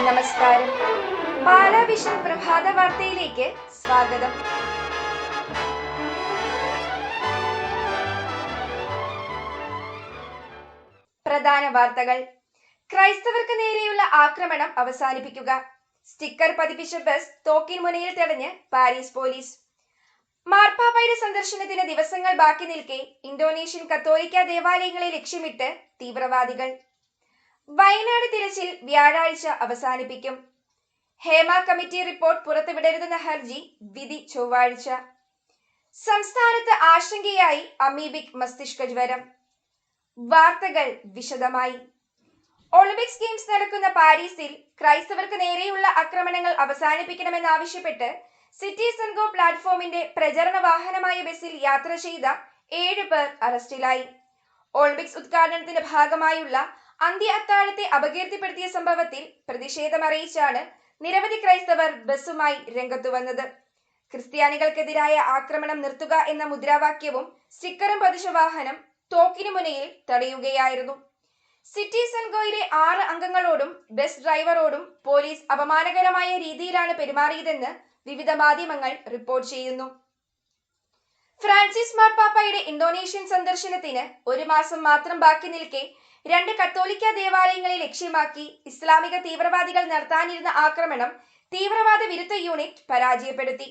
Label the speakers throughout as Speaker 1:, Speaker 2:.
Speaker 1: നമസ്കാരം. ബാലാവിഷൻ പ്രഭാത വാർത്തയിലേക്ക് സ്വാഗതം. പ്രധാന വാർത്തകൾ. ക്രൈസ്തവർക്ക് നേരെയുള്ള ആക്രമണം അവസാനിപ്പിക്കുക. സ്റ്റിക്കർ പതിപ്പിച്ച ബസ് തോക്കിൻ മുനയിൽ തടഞ്ഞ് പാരീസ് പോലീസ്. മാർപ്പാപ്പയുടെ സന്ദർശനത്തിന് ദിവസങ്ങൾ ബാക്കി നിൽക്കെ ഇന്തോനേഷ്യൻ കത്തോലിക്ക ദേവാലയങ്ങളെ ലക്ഷ്യമിട്ട് തീവ്രവാദികൾ. വയനാട് തിരച്ചിൽ വ്യാഴാഴ്ച അവസാനിപ്പിക്കും. ഹേമ കമ്മിറ്റി റിപ്പോർട്ട് പുറത്തുവിടരുതെന്ന ഹർജി വിധി ചൊവ്വാഴ്ച. സംസ്ഥാനത്ത് ആശങ്കയായി അമീബിക് മസ്തിഷ്ക ജ്വരം. വാർത്തകൾ വിശദമായി. ഒളിമ്പിക്സ് ഗെയിംസ് നടക്കുന്ന പാരീസിൽ ക്രൈസ്തവർക്ക് നേരെയുള്ള ആക്രമണങ്ങൾ അവസാനിപ്പിക്കണമെന്നാവശ്യപ്പെട്ട് സിറ്റിസൺ ഗോ പ്ലാറ്റ്ഫോമിന്റെ പ്രചരണ വാഹനമായ ബസ്സിൽ യാത്ര ചെയ്ത ഏഴ് പേർ അറസ്റ്റിലായി. ഒളിമ്പിക്സ് ഉദ്ഘാടനത്തിന്റെ ഭാഗമായുള്ള അന്ത്യ അത്താഴത്തെ അപകീർത്തിപ്പെടുത്തിയ സംഭവത്തിൽ പ്രതിഷേധമറിയിച്ചാണ് നിരവധി ക്രൈസ്തവർ ബസ്സുമായി രംഗത്തു വന്നത്. ക്രിസ്ത്യാനികൾക്കെതിരായ ആക്രമണം നിർത്തുക എന്ന മുദ്രാവാക്യവും സ്റ്റിക്കറും പതിച്ച വാഹനം തോക്കിനു മുനയിൽ തടയുകയായിരുന്നു. സിറ്റി സെൻഗോയിലെ ആറ് അംഗങ്ങളോടും ബസ് ഡ്രൈവറോടും പോലീസ് അപമാനകരമായ രീതിയിലാണ് പെരുമാറിയതെന്ന് വിവിധ മാധ്യമങ്ങൾ റിപ്പോർട്ട് ചെയ്യുന്നു. ഫ്രാൻസിസ് മാർപ്പാപ്പയുടെ ഇന്തോനേഷ്യൻ സന്ദർശനത്തിന് ഒരു മാസം മാത്രം ബാക്കി നിൽക്കെ രണ്ട് കത്തോലിക്ക ദേവാലയങ്ങളെ ലക്ഷ്യമാക്കി ഇസ്ലാമിക തീവ്രവാദികൾ നടത്താനിരുന്ന ആക്രമണം തീവ്രവാദ വിരുദ്ധ യൂണിറ്റ് പരാജയപ്പെടുത്തി.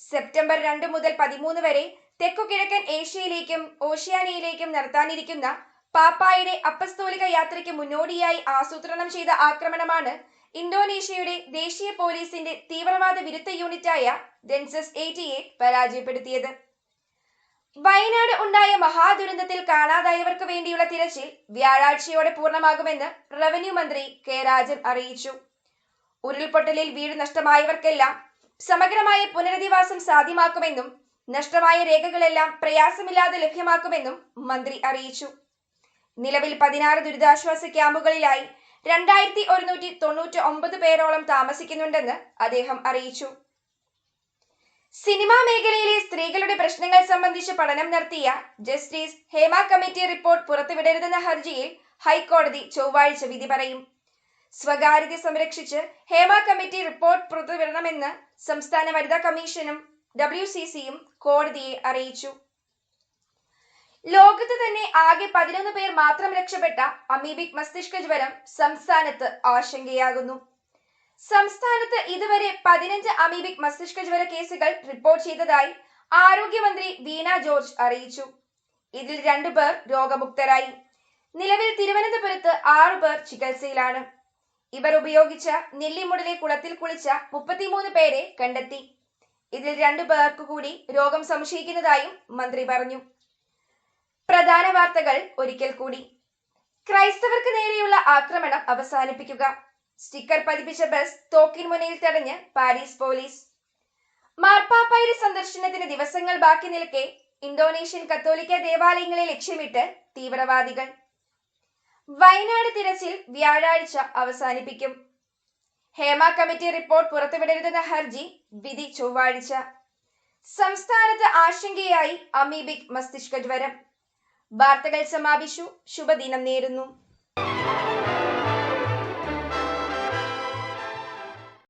Speaker 1: സെപ്റ്റംബർ രണ്ട് മുതൽ പതിമൂന്ന് വരെ തെക്കുകിഴക്കൻ ഏഷ്യയിലേക്കും ഓഷ്യാനയിലേക്കും നടത്താനിരിക്കുന്ന പാപ്പായുടെ അപ്പസ്തോലിക യാത്രയ്ക്ക് മുന്നോടിയായി ആസൂത്രണം ചെയ്ത ആക്രമണമാണ് ഇന്തോനേഷ്യയുടെ ദേശീയ പോലീസിന്റെ തീവ്രവാദ വിരുദ്ധ യൂണിറ്റായ ഡെൻസസ് എയ്റ്റി പരാജയപ്പെടുത്തിയത്. വയനാട് ഉണ്ടായ മഹാദുരന്തത്തിൽ കാണാതായവർക്ക് വേണ്ടിയുള്ള തിരച്ചിൽ വ്യാഴാഴ്ചയോടെ പൂർണമാകുമെന്ന് റവന്യൂ മന്ത്രി കെ രാജൻ അറിയിച്ചു. ഉരുൾപൊട്ടലിൽ വീട് നഷ്ടമായവർക്കെല്ലാം സമഗ്രമായ പുനരധിവാസം സാധ്യമാക്കുമെന്നും നഷ്ടമായ രേഖകളെല്ലാം പ്രയാസമില്ലാതെ ലഭ്യമാക്കുമെന്നും മന്ത്രി അറിയിച്ചു. നിലവിൽ പതിനാറ് ദുരിതാശ്വാസ ക്യാമ്പുകളിലായി രണ്ടായിരത്തി ഒരുന്നൂറ്റി തൊണ്ണൂറ്റി ഒമ്പത് പേരോളം താമസിക്കുന്നുണ്ടെന്ന് അദ്ദേഹം അറിയിച്ചു. സിനിമാ മേഖലയിലെ സ്ത്രീകളുടെ പ്രശ്നങ്ങൾ സംബന്ധിച്ച് പഠനം നടത്തിയ ജസ്റ്റിസ് ഹേമ കമ്മിറ്റി റിപ്പോർട്ട് പുറത്തുവിടരുതെന്ന ഹർജിയിൽ ഹൈക്കോടതി ചൊവ്വാഴ്ച വിധി പറയും. സ്വകാര്യത സംരക്ഷിച്ച് ഹേമ കമ്മിറ്റി റിപ്പോർട്ട് പുറത്തുവിടണമെന്ന് സംസ്ഥാന വനിതാ കമ്മീഷനും ഡബ്ല്യു സി സിയും കോടതിയെ അറിയിച്ചു. ലോകത്ത് തന്നെ ആകെ പതിനൊന്ന് പേർ മാത്രം രക്ഷപ്പെട്ട അമീബിക് മസ്തിഷ്ക ജ്വരം സംസ്ഥാനത്ത് ആശങ്കയാകുന്നു. സംസ്ഥാനത്ത് ഇതുവരെ പതിനഞ്ച് അമീബിക് മസ്തിഷ്ക ജ്വര കേസുകൾ റിപ്പോർട്ട് ചെയ്തതായി ആരോഗ്യമന്ത്രി വീണ ജോർജ് അറിയിച്ചു. ഇതിൽ രണ്ടു പേർ രോഗമുക്തരായി. നിലവിൽ തിരുവനന്തപുരത്ത് ആറു പേർ ചികിത്സയിലാണ്. ഇവർ ഉപയോഗിച്ച നെല്ലിമുടലെ കുളത്തിൽ കുളിച്ച മുപ്പത്തിമൂന്ന് പേരെ കണ്ടെത്തി. ഇതിൽ രണ്ടു പേർക്ക് കൂടി രോഗം സംശയിക്കുന്നതായും മന്ത്രി പറഞ്ഞു. പ്രധാന വാർത്തകൾ ഒരിക്കൽ കൂടി. ക്രൈസ്തവർക്ക് നേരെയുള്ള ആക്രമണം അവസാനിപ്പിക്കുക. സ്റ്റിക്കർ പതിപ്പിച്ച ബസ് തോക്കിൻ മുനയിൽ തടഞ്ഞ് പാരീസ് പോലീസ്. മാർപ്പാപ്പായുടെ സന്ദർശനത്തിന് ദിവസങ്ങൾ ബാക്കി നിൽക്കെ ഇന്തോനേഷ്യൻ കത്തോലിക്ക ദേവാലയങ്ങളെ ലക്ഷ്യമിട്ട് തീവ്രവാദികൾ. വയനാട് തിരച്ചിൽ വ്യാഴാഴ്ച അവസാനിപ്പിക്കും. ഹേമ കമ്മിറ്റി റിപ്പോർട്ട് പുറത്തുവിടരുതെന്ന ഹർജി വിധി ചൊവ്വാഴ്ച. സംസ്ഥാനത്ത് ആശങ്കയായി അമീബിക് മസ്തിഷ്ക ജ്വരം വാർത്തകൾ സമാപിച്ചു. ശുഭദിനം നേരുന്നു.